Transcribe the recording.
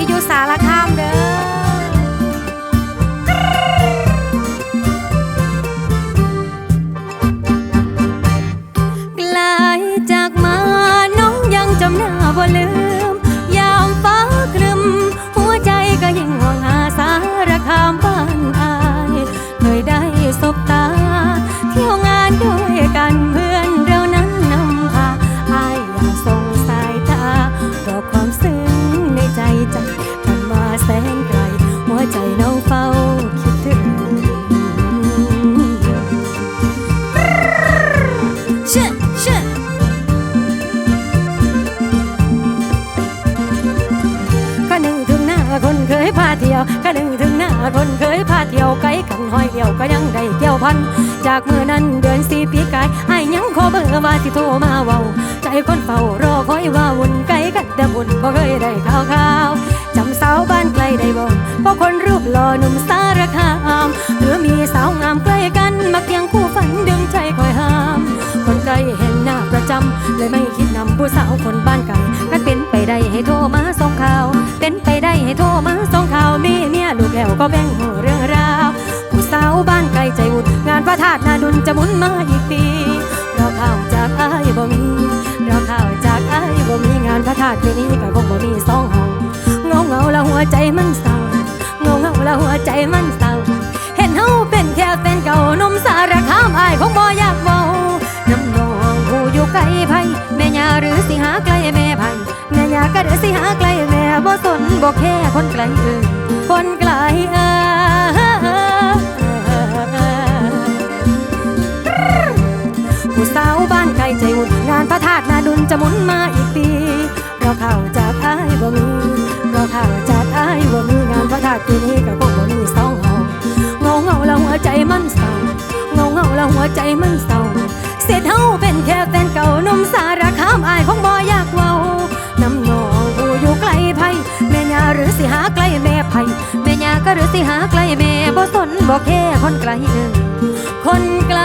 ที่ยูสารคามเด้อจากมาน้องยังจำหน้าบ่ลืม ยามฟ้าครึม หัวใจก็ยิ่งห่วงหาสารคามบ้านอาเคยได้สบตา เที่ยวงานด้วยกันเพื่อนเรานั้นนำพาอายังทงสายตารอความซึ้ง ใจจัดผ่ามาแสนไกล หัวใจน้องเฝ้าคิดถึงเชื่นึงถึงหน้าคนเคยพาเที่ยวก็นึงถึงหน้าคนเคยพาเที่ยวไกลกันห้อยเดียวก็ยังได้เกี่ยวพัน จากมือนั้นเดือนสี่ปีกายไอ้ยังขอเบอร์มาที่โทรมาเว้า ใจคนเฝ้ารอคอยว่าวุ่นไกล แต่บุญบ่เคยได้ข่าวข่าวจำสาวบ้านไกลได้บ่เพราะคนรูปหล่อหนุ่มสารคามหรือมีสาวงามใกล้กันมาเคียงคู่ฝันดึงใจคอยห้าม คนไกลเห็นหน้าประจำเลยไม่คิดนำผู้สาวคนบ้านไกลกันเป็นไปได้ให้โทรมาส่งข่าว เป็นไปได้ให้โทรมาส่งข่าวมีเมียลูกแล้วก็แบ่งหูเรื่องราวผู้สาวบ้านไกลใจวุ่นงานพระธาตุนาดุลจะมุนมาอีกปีเราข่าวจากอ้ายบ่มีานพระธาตุปีนี้ก็คงบ่มีสองเฮาเงาเงาแล้วหัวใจมันเศร้าเงาเงาแล้วหัวใจมันเศร้าเห็นเฮาเป็นแค่แฟนเก่านมสารคามอายคงบ่อยากเว้าน้ำนองผู้อยู่ไกลไผแม่ยาหรือสิหาไกลแม่ไผแม่ยาก็เดือสิหาไกลแม่บ่สนบ่แค่คนไกลเอิ้นคนไกลเอิ้น อายบ่มีงานพระธาตุปีนี้ก็คงบ่มีสองเฮาเงาเงาแล้วหัวใจมันเศร้าเงาเงาแล้วหัวใจมันเศร้าเสียเฮาเป็นแค่แฟนเก่าหนุ่มสารคามอายคงบ่อยากเว้าน้ำนองผู้อยู่ไกลไผแม่ยาหรือสิหาไกลแม่ไผแม่ยาก็หรือสิหาไกลแม่บ่สนบ่แค่คนไกลเอิ้นคนไกล